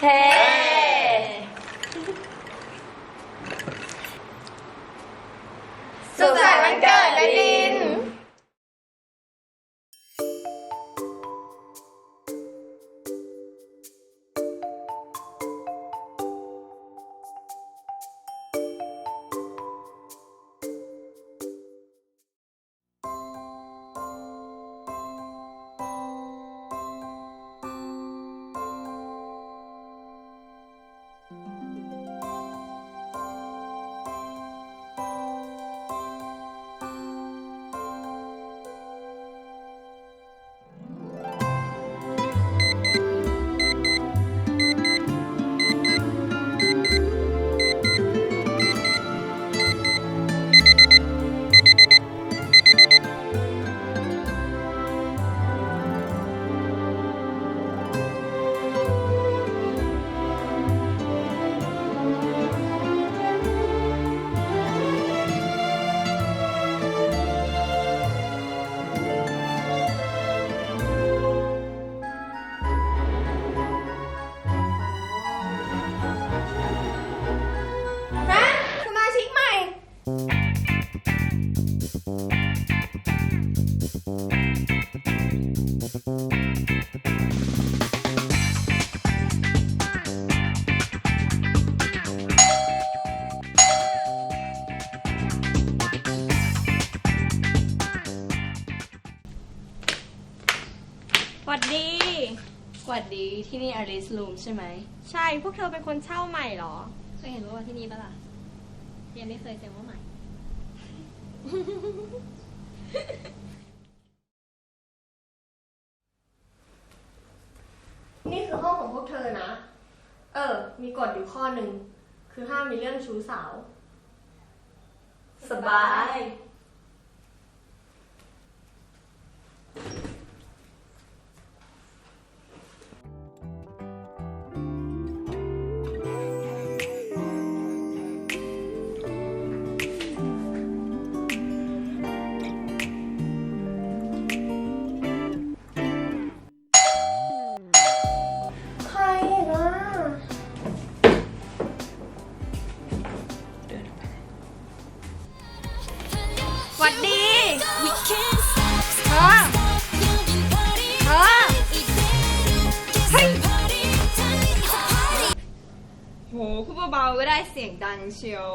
เวัสดีที่นี่อาริสลูมใช่ไหม ใช่ พวกเธอเป็นคนเช่าใหม่เหรอ เคยเห็นว่าที่นี่ปะล่ะ ยังไม่เคยเจอว่าใหม่ นี่คือห้องของพวกเธอนะ เออ มีกฎอยู่ข้อหนึ่ง คือห้ามมีเรื่องชู้สาว สบาย งดังเชียว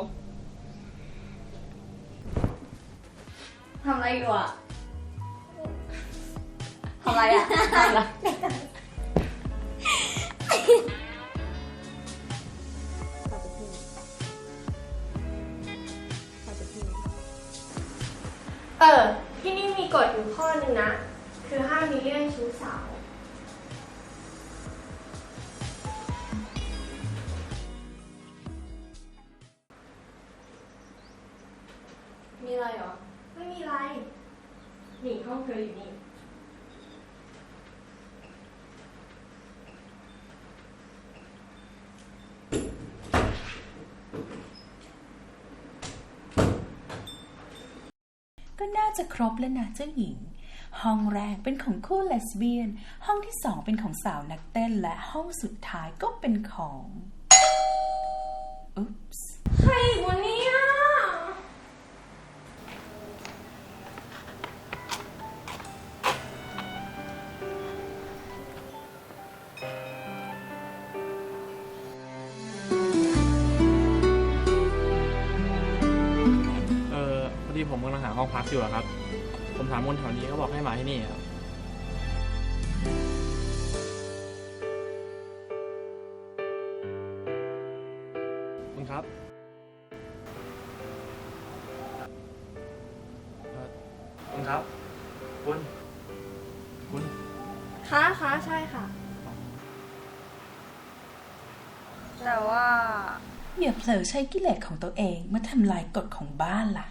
ทำอะไรอยู่อะทำอะไรอะทำอะไรเออ ที่นี่มีกฎอยู่ข้อหนึ่งนะ คือห้ามมีเรื่องชู้สาว เธออยู่นี่ก็น่าจะครบแล้วนะเจ้าหญิง ห้องแรกเป็นของคู่เลสเบี้ยน ห้องที่สองเป็นของสาวนักเต้น และห้องสุดท้ายก็เป็นของ อุ๊ปส์ ใครอีกวัน องพักอยู่อะครับ ผมถามคนแถวนี้เขาบอกให้มาที่นี่ครับ คุณครับเอ่อคุณครับ คุณ คุณ คะคะใช่ค่ะ แต่ว่า อย่าเผลอใช้กิเลสของตัวเองมาทำลายกฎของบ้านล่ะ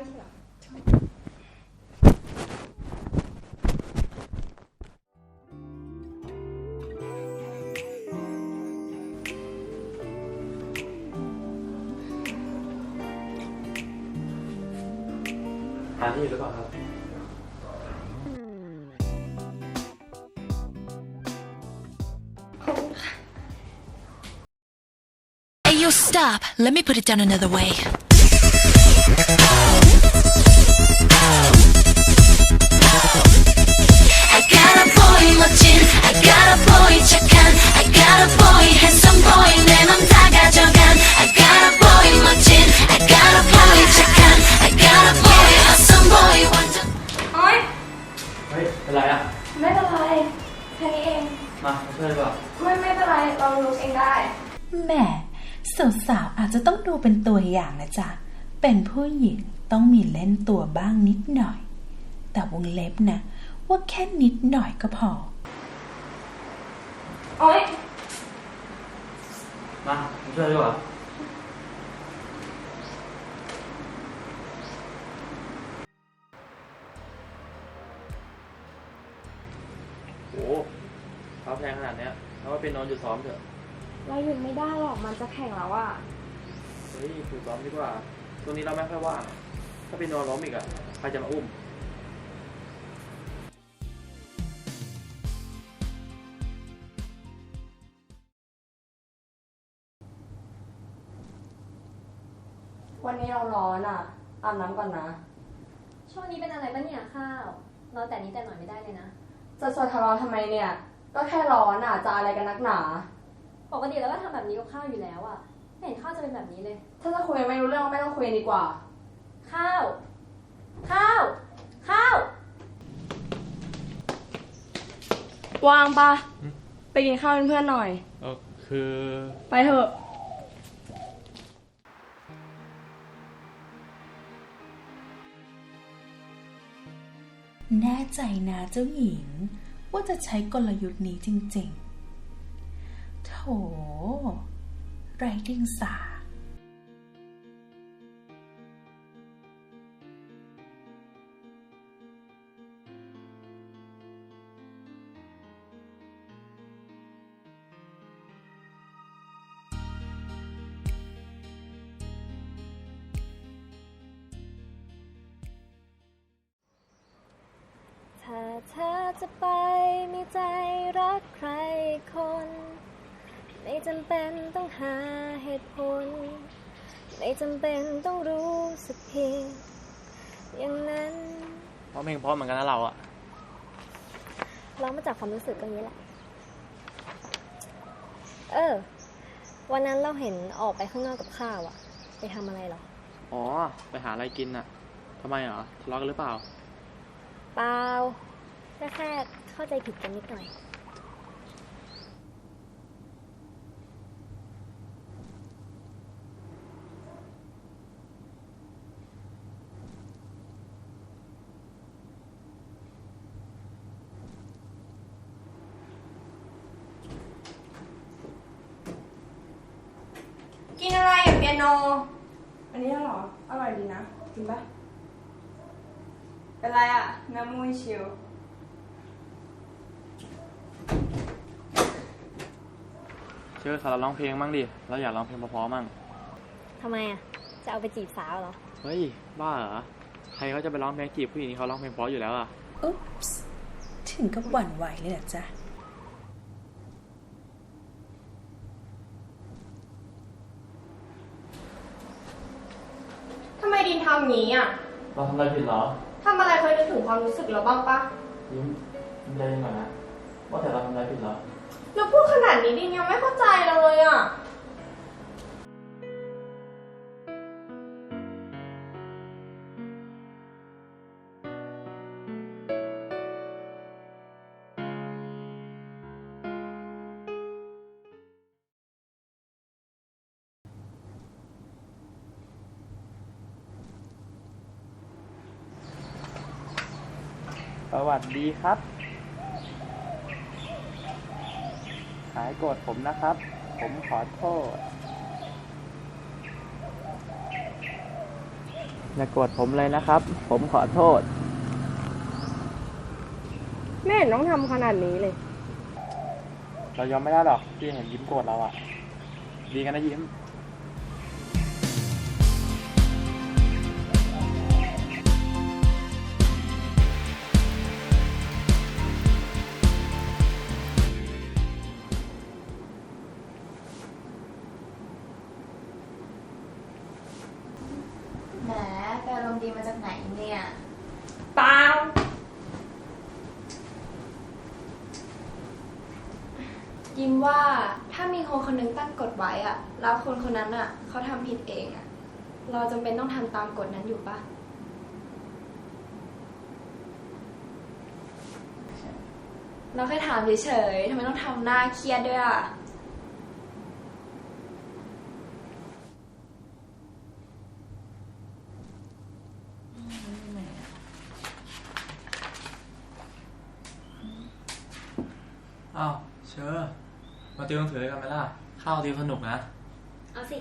拉起来。满意的吧？Hey, you stop. Let me put it down another way. เป็นผู้หญิงต้องมีเล่นตัวบ้างนิดหน่อย แต่วงเล็บนะว่าแค่นิดหน่อยก็พอ โอ๊ย มาช่วยดีกว่าโอ้เขาแพงขนาดเนี้ยเราว่าเป็นนอนอยู่ซ้อมเถอะ เราหยุดไม่ได้หรอก มันจะแข่งแล้วอะเฮ้ยอยู่ซ้อมดีกว่า ช่วงนี้เราไม่ค่อยว่างถ้าเป็นนอนร้องอีกอะใครจะมาอุ้มวันนี้เราร้อนอะอาบน้ำก่อนนะ ช่วงนี้เป็นอะไรปะเนี่ยข้าว เราแต่นี้แต่หน่อยไม่ได้เลยนะ จะชวนทะเลาะทำไมเนี่ย ก็แค่ร้อนอะจะอะไรกันนักหนา ปกติเราก็ทำแบบนี้กับข้าวอยู่แล้วอะ ไม่เห็นข้าวจะเป็นแบบนี้เลย ถ้าจะคุยไม่รู้เรื่องก็ไม่ต้องคุยดีกว่า ข้าว ข้าว ข้าวว่างปะอืมไปกินข้าวเป็นเพื่อนหน่อย เออคือ ไปเถอะ แน่ใจนะเจ้าหญิง ว่าจะใช้กลยุทธ์นี้จริงๆ โถ ไร้เดียงสา จำเป็นต้องรู้สึกเพียงอย่างนั้นร้องเพลงเพราะเหมือนกันนะเราอะร้องมาจากความรู้สึกก็อย่างนี้แหละ เออ วันนั้นเราเห็นออกไปข้างนอกกับข้าวอะไปทำอะไรเหรอ อ๋อ ไปหาอะไรกินอะทำไมเหรอทะเลาะกันหรือเปล่า เปล่าก็แค่เข้าใจผิดกันนิดหน่อย กินอะไรอะเปีย โน อันนี้เหรอ อร่อยดีนะกินปะเป็นไรอะน้ำมูกชิวเชื่อเราร้องเพลงมั่งดิเราอยากร้องเพลงเพราะๆมั่ง ทำไมอะจะเอาไปจีบสาวเหรอ เฮ้ย บ้าเหรอ ใครเขาจะไปร้องเพลงจีบผู้หญิงที่เขาร้องเพลงเพราะอยู่แล้วอะ อุ๊ปส์ถึงกับหวั่นไหวเลยเหรอจ๊ะ ทำไมดินทำงี้อะเราทำอะไรผิดเหรอทำอะไรเคยนึกถึงความรู้สึกเราบ้างปะยิ้มยิ้มใจเย็นก่อนนะว่าแต่เราทำอะไรผิดเหรอเราพูดขนาดนี้ดินยังไม่เข้าใจเราเลยอะ สวัสดีครับ หายโกรธผมนะครับ ผมขอโทษ อย่าโกรธผมเลยนะครับ ผมขอโทษ ไม่เห็นต้องทำขนาดนี้เลย เรายอมไม่ได้หรอกที่เห็นยิ้มโกรธเราอะดีกันนะยิ้ม ดีมาจากไหนเนี่ยเปล่ายิ้มว่าถ้ามีคนคนหนึงตั้งกฎไว้อะแล้วคนคนนั้นอะเขาทำผิดเองอะเราจำเป็นต้องทำตามกฎนั้นอยู่ปะเราแค่ถามเฉยๆทำไมต้องทำหน้าเครียดด้วยอะ อ้าวเชอร์มาติวหนังสือด้วยกันไหมล่ะ ข้าวติวสนุกนะ เอาสิ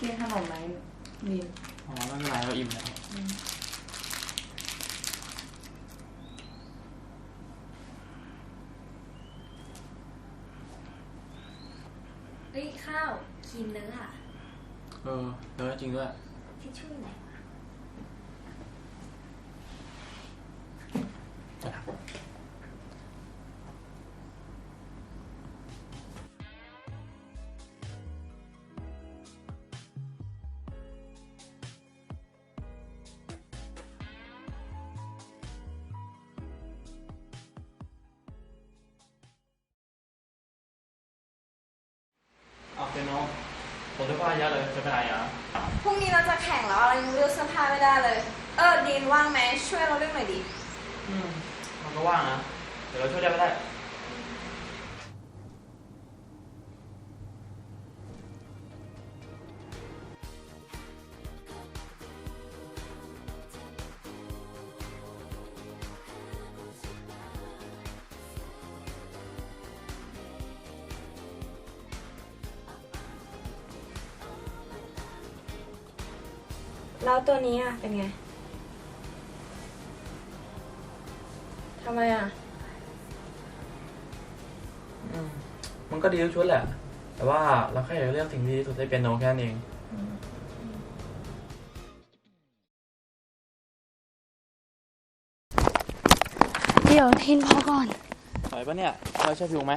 กินขนมไหมดีม อ๋อไม่เป็นไรเราอิ่มแล้ว เฮ้ย ข้าวครีมเนื้ออะ เออเออจริงด้วยทิชชู่ไหน มันก็ว่างนะ เดี๋ยวเราช่วยได้ไม่ได้แล้วตัวนี้อะเป็นไงำไมอะอืมมันก็ดีทุกชุดแหละ แต่ว่าเราแค่อยากเลือกสิ่งที่ดีที่สุดให้เปียโนแค่นั้นเอง เดี๋ยวทินพอก่อนไหวปะเนี่ยเราใช่ผิวไหม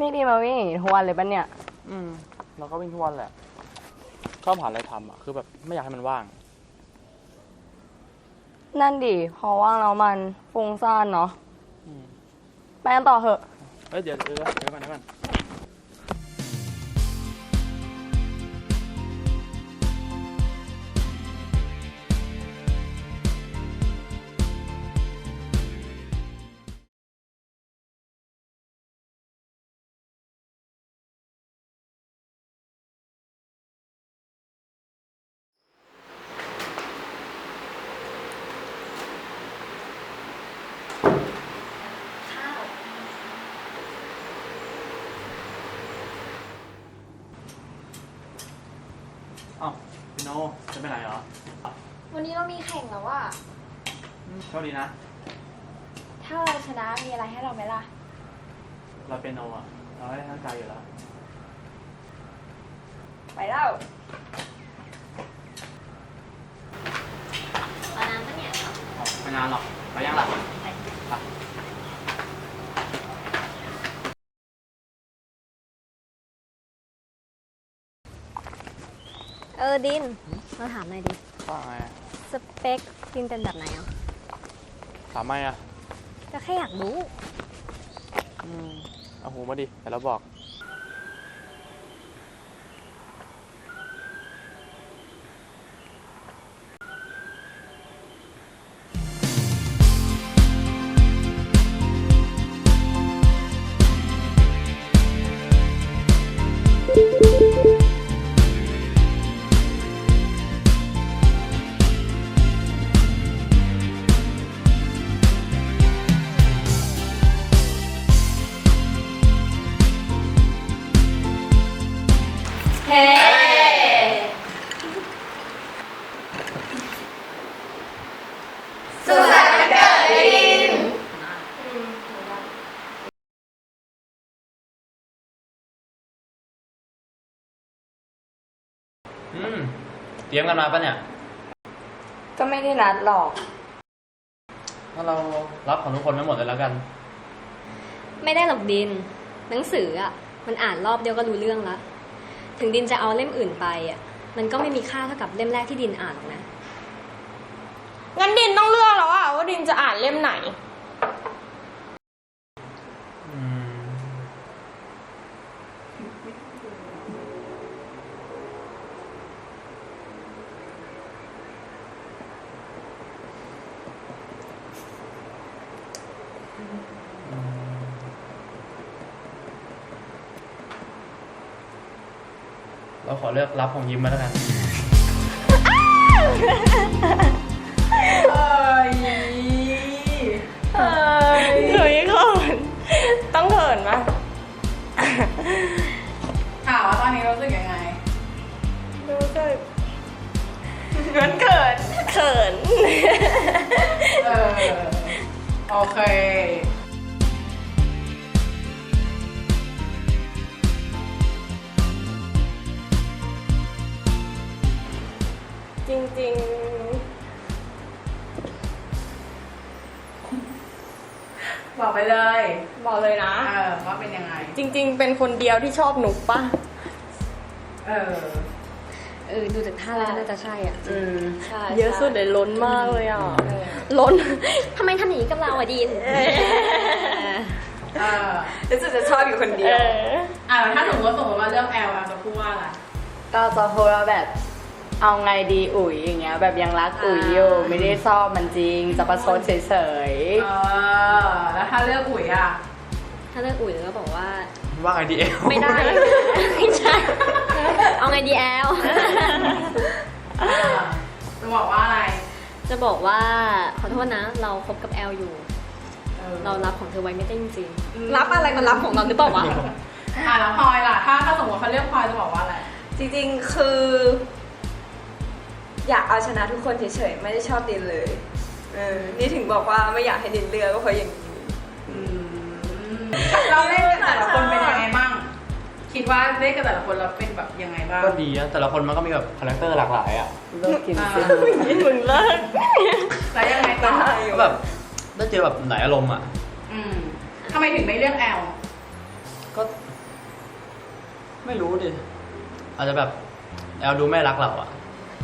นี่ดีมาวิ่งอย่างนี้ทุกวันเลยปะเนี่ย อืม เราก็วิ่งทุกวันแหละชอบหาอะไรทำอะ คือแบบไม่อยากให้มันว่าง นั่นดิพอว่างแล้วมันฟุ้งซ่านเนาะอืมไปกันต่อเถอะ เอ้ยเดี๋ยวเดี๋ยวเดี๋ยวเดี๋ยวก่อนเดี๋ยวก่อน ไปไหนเหรอวันนี้เรามีแข่งแล้วว่าอืมโชคดีนะ ถ้าเราชนะมีอะไรให้เราไหมล่ะ เราเป็นโนอะ เราได้ทั้งใจอยู่แล้ว ไปแล้วเอาน้ำปะเนี่ยอ๋อไม่นานหรอกไปยังล่ะไปเออดิน มาถามหน่อยดิ ว่าไงอะสเปคดินเป็นแบบไหนอะถามไม่อะก็แค่อยากรู้อืมเอาหูมาดิแต่เราบอก เตรียมกันมาปะเนี่ย ก็ไม่ได้นัดหรอก ถ้าเรารับของทุกคนไม่หมดเลยแล้วกัน ไม่ได้หรอกดิน หนังสืออะ มันอ่านรอบเดียวก็รู้เรื่องละ ถึงดินจะเอาเล่มอื่นไปอะ มันก็ไม่มีค่าเท่ากับเล่มแรกที่ดินอ่านหรอกนะ งั้นดินต้องเลือกแล้วอะว่าดินจะอ่านเล่มไหน อืม เราขอเลือกรับของยิ้มมาแล้วกันหนูยังเขินต้องเขินปะถามว่าตอนนี้รู้สึกยังไง รู้สึกมันเขินเขิน เออ โอเค ๆบอกไปเลยบอกเลยนะ เออว่าเป็นยังไง จริง ๆ เป็นคนเดียวที่ชอบหนุกปะเออเออดูจากท่าแล้วน่าจะใช่อะอืมเยอะสุดเลยล้นมากเลยอะล้นทำไมทำอย่างนี้กับเราอะดินเออรู้สึกจะชอบอยู่คนเดีเอยวออะแล้วถ้าสมมติว่าสมมติว่าเลือกแอลแอลจะพูดว่าอะไรก็จะพูดว่าแบบ เอาไงดีอุ๋ยอย่างเงี้ยแบบยังรักอุ๋ยอยู่ไม่ได้ชอบมันจริง จะประชดเฉยเออแล้วถ้าเลือกอุ๋ยอะ ถ้าเลือกอุ๋ยก็บอกว่า ว่าไงดีเอลไม่ได้ ไม่ใช่ เอาไงดีแอล เออจะบอกว่าอะไรจะบอกว่าขอโทษนะ เราคบกับแอลอยู่เออเรารับของเธอไว้ไม่ได้จริงรับอะไรมันรับของเราหรือเปล่าวะ อะแล้วพลอยล่ะ ถ้าถ้าสมมติเขาเลือกพลอยจะบอกว่าอะไร จริงๆ คือ อยากเอาชนะทุกคนเฉยๆไม่ได้ชอบดินเลยเออนี่ถึงบอกว่าไม่อยากให้ดินเลือกก็เพราะอย่างนี้เราเล่นกับแต่ละคนเป็นยังไงบ้าง คิดว่าเล่นกับแต่ละคนเราเป็นแบบยังไงบ้างก็ดีนะแต่ละคนมันก็มีแบบคาแรคเตอร์หลากหลายอะๆเลิกกินอ่าซิมึงเลิกแล้วยังไงต่อก็แบบได้เจอแบบหลายอารมณ์อะอืมทำไมถึงไม่เลือกแอลก็ ไม่รู้ดิอาจจะแบบแอลดูไม่รักเราอะ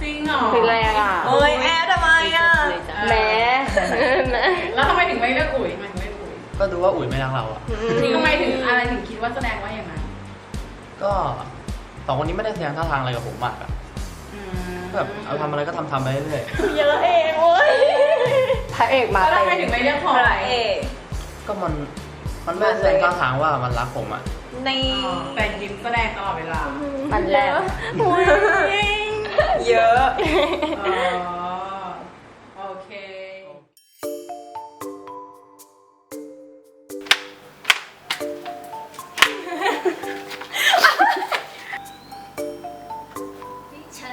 จริงเหรอคือแรงอะโอ้ยแอดทำไมอะแหม้แล้วทำไมถึงไม่เลือกอุ๋ยทำไมถึงไม่เลือกอุ๋ยก็ดูว่าอุ๋ยไม่รักเราอะทำไมถึงอะไรถึงคิดว่าแสดงว่าอย่างนั้นก็สองคนนี้ไม่ได้แสดงท่าทางอะไรกับผมมากอะอืมก็แบบเอาทำอะไรก็ทำทำไปเรื่อยเยอะเองโอ้ยพระเอกมาแล้วเต็ทำไมมถึงไม่เลือกพลอพระยเอกก็มันมันไม่ได้แสดงท่าทางว่ามันรักผมอะในอ๋อแต่ยิ้มแสดงตลอดเวลามันแรก เยอะอ๋อโอเคเชอ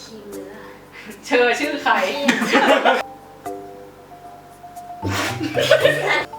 คิวเนื้อเชอชื่อใครเ